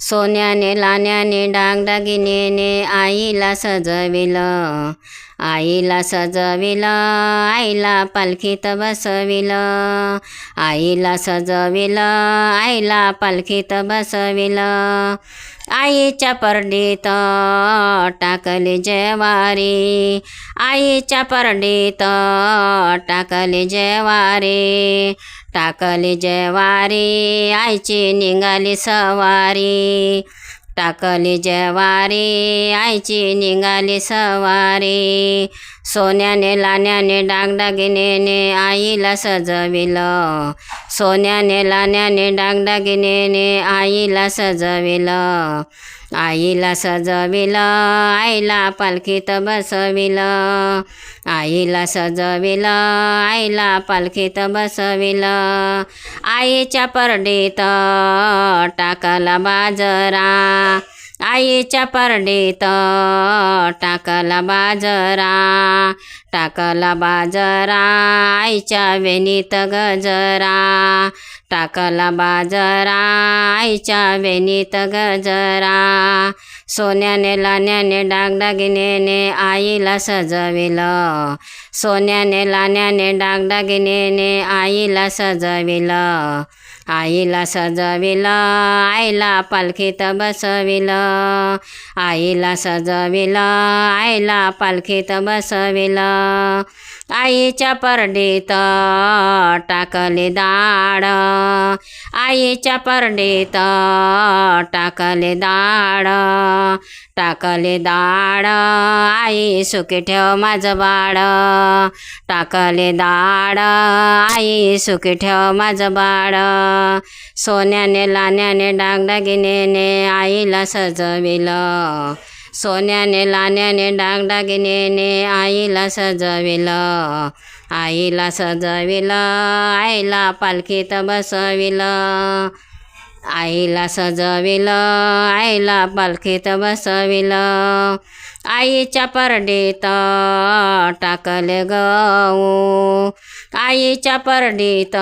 सोन्याने लाण्याने डागडागिनेने आईला सजविलं. आईला सजविलं आईला पालखीत बसविलं. आईला सजविलं आईला पालखीत बसविलं. आईच्या परडीत टाकली जेवारी. आईच्या परडीत टाकली जेवारी. टाकली जयवारी आईची निघाली सवारी. टाकली जवारी आईची निघाली सवारी. सोन्याने लाण्याने डागडागिनेने आईला सजविलं. सोन्याने लाण्याने डागडागिने आईला सजविलं आईला सजविलं आईला पालखीत बसविलं आईला सजविलं आईला पालखीत बसविलं आईच्या परडीत टाकला बाजरा आईच्या परडीत टाकला बाजरा टाकला बाजरा आईच्या वेणीत गजरा. टाकला बाजरा आईच्या वेणीत गजरा. सोन्याने लाण्याने डागडागिनेने आईला सजविलं. सोन्याने लाण्याने डागडागिनेने आईला सजविलं. आईला सजविला आईला पालखीत बसविलं. आईला सजविला आईला पालखीत बसविलं. आईच्या परडीत टाकले दाड आईच्या परडीत टाकले दाड टाकले दाड. आई सुखी ठेव माझं बाळ. टाकले दाड. आई सुखी ठेव माझं बाळ. सोन्याने लाण्याने डागडागिनेने आईला सजविलं. सोन्याने लाण्याने डागडागिनेने आईला सजविलं. आईला सजविलं आईला पालखीत बसविलं. आईला सजविलं आईला पालखीत बसविलं आईच्या परडीत टाकले गऊ आईच्या परडीत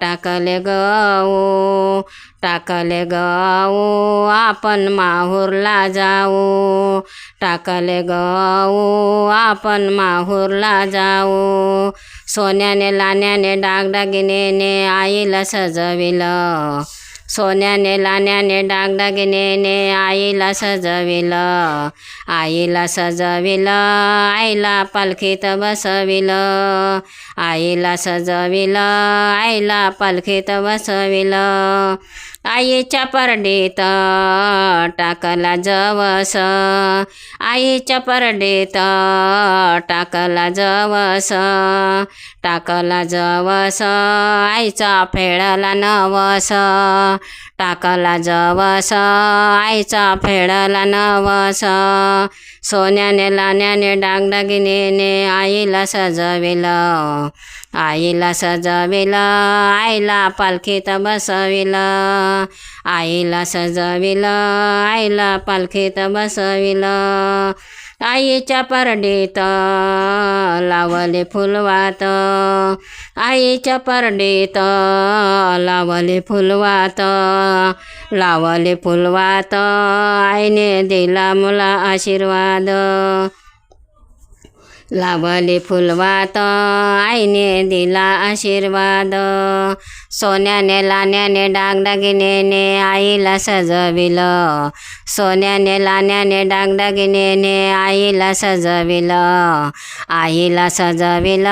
टाकले गऊ टाकले गऊ आपण माहूरला जाऊ टाकले गऊ आपण माहूरला जाऊ. सोन्याने लाण्याने डागडागिनेने आईला सजविलं. सोन्याने लाण्याने डागडागिनेने आईला सजविलं. आईला सजविलं. आईला पालखीत बसविलं. आईला सजविलं. आईला पालखीत बसविलं. आईच्या परडेत टाकला जवस. आईच्या परडेत टाकला जवस. टाकला जवस. आईचा फेडला नवस. टाकला जवस. आईचा फेडला नवस. सोन्याने लाण्याने डागडागिने आईला सजविलं. आईला सजविलं आईला पालखीत बसविलं. आईला सजविलं आईला पालखीत बसविलं. आईच्या परडेत लावले फुलवात. आईच्या परडेत लावले फुलवात. लावले फुलवात. आईने दिला मुला आशीर्वाद. लावले फुलवात. आईने दिला आशीर्वाद. सोन्याने लाण्याने डागडागिनेने आईला सजविलं. सोन्याने लाण्याने डागडागिनेने आईला सजविलं. आईला सजविलं.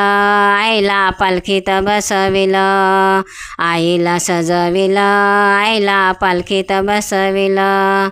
आईला पालखीत बसविलं. आईला सजविलं. आईला पालखीत बसविलं.